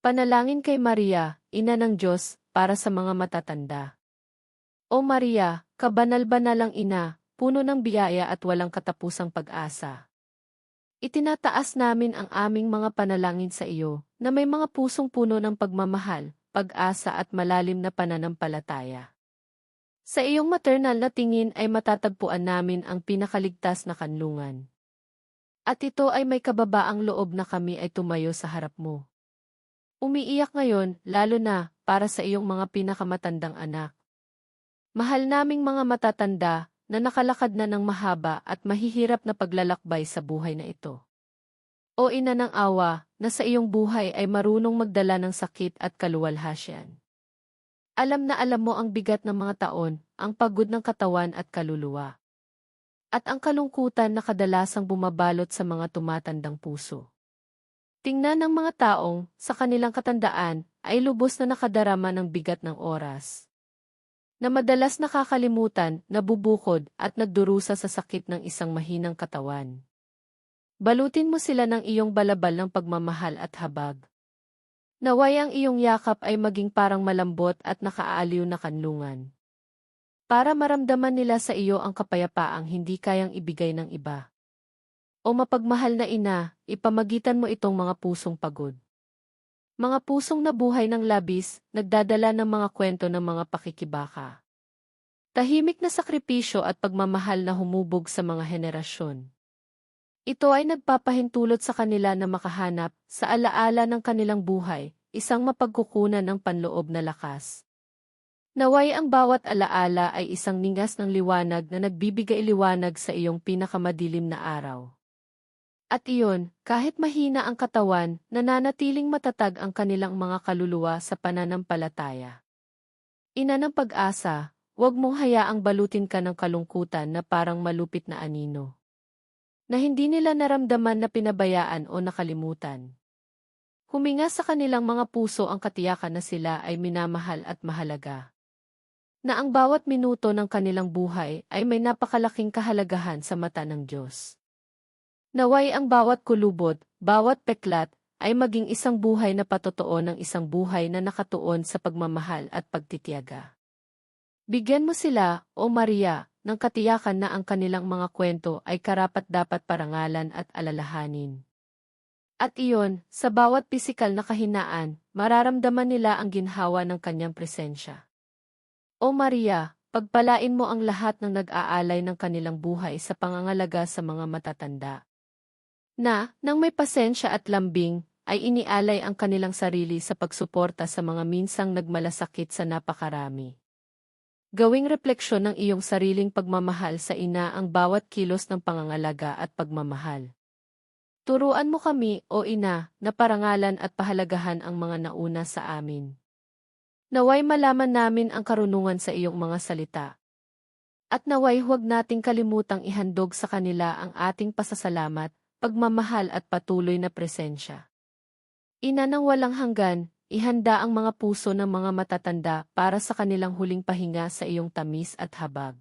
Panalangin kay Maria, Ina ng Diyos, para sa mga matatanda. O Maria, kabanal-banalang ina, puno ng biyaya at walang katapusang pag-asa. Itinataas namin ang aming mga panalangin sa iyo, na may mga pusong puno ng pagmamahal, pag-asa at malalim na pananampalataya. Sa iyong maternal na tingin ay matatagpuan namin ang pinakaligtas na kanlungan. At ito ay may kababaang loob na kami ay tumayo sa harap mo. Umiiyak ngayon, lalo na, para sa iyong mga pinakamatandang anak. Mahal naming mga matatanda, na nakalakad na ng mahaba at mahihirap na paglalakbay sa buhay na ito. O ina ng awa, na sa iyong buhay ay marunong magdala ng sakit at kaluwalhasyan. Alam na alam mo ang bigat ng mga taon, ang pagod ng katawan at kaluluwa. At ang kalungkutan na kadalasang bumabalot sa mga tumatandang puso. Tingnan ng mga taong, sa kanilang katandaan, ay lubos na nakadarama ng bigat ng oras. Na madalas nakakalimutan, nabubukod, at nagdurusa sa sakit ng isang mahinang katawan. Balutin mo sila ng iyong balabal ng pagmamahal at habag. Naway ang iyong yakap ay maging parang malambot at nakaaaliw na kanlungan. Para maramdaman nila sa iyo ang kapayapaang hindi kayang ibigay ng iba. O mapagmahal na ina, ipamagitan mo itong mga pusong pagod. Mga pusong nabuhay ng labis, nagdadala ng mga kwento ng mga pakikibaka. Tahimik na sakripisyo at pagmamahal na humubog sa mga henerasyon. Ito ay nagpapahintulot sa kanila na makahanap, sa alaala ng kanilang buhay, isang mapagkukunan ng panloob na lakas. Naway ang bawat alaala ay isang ningas ng liwanag na nagbibigay liwanag sa iyong pinakamadilim na araw. At iyon, kahit mahina ang katawan, nananatiling matatag ang kanilang mga kaluluwa sa pananampalataya. Ina ng pag-asa, huwag mong hayaang balutin ka ng kalungkutan na parang malupit na anino. Na hindi nila naramdaman na pinabayaan o nakalimutan. Huminga sa kanilang mga puso ang katiyakan na sila ay minamahal at mahalaga. Na ang bawat minuto ng kanilang buhay ay may napakalaking kahalagahan sa mata ng Diyos. Naway ang bawat kulubot, bawat peklat, ay maging isang buhay na patotoo ng isang buhay na nakatuon sa pagmamahal at pagtitiyaga. Bigyan mo sila, O Maria, ng katiyakan na ang kanilang mga kwento ay karapat-dapat parangalan at alalahanin. At iyon, sa bawat pisikal na kahinaan, mararamdaman nila ang ginhawa ng kanyang presensya. O Maria, pagpalain mo ang lahat ng nag-aalay ng kanilang buhay sa pangangalaga sa mga matatanda na, nang may pasensya at lambing, ay inialay ang kanilang sarili sa pagsuporta sa mga minsang nagmalasakit sa napakarami. Gawing refleksyon ng iyong sariling pagmamahal sa ina ang bawat kilos ng pangangalaga at pagmamahal. Turuan mo kami, o ina, na parangalan at pahalagahan ang mga nauna sa amin. Naway malaman namin ang karunungan sa iyong mga salita. At naway huwag nating kalimutang ihandog sa kanila ang ating pasasalamat pagmamahal at patuloy na presensya. Ina ng walang hanggan, ihanda ang mga puso ng mga matatanda para sa kanilang huling pahinga sa iyong tamis at habag.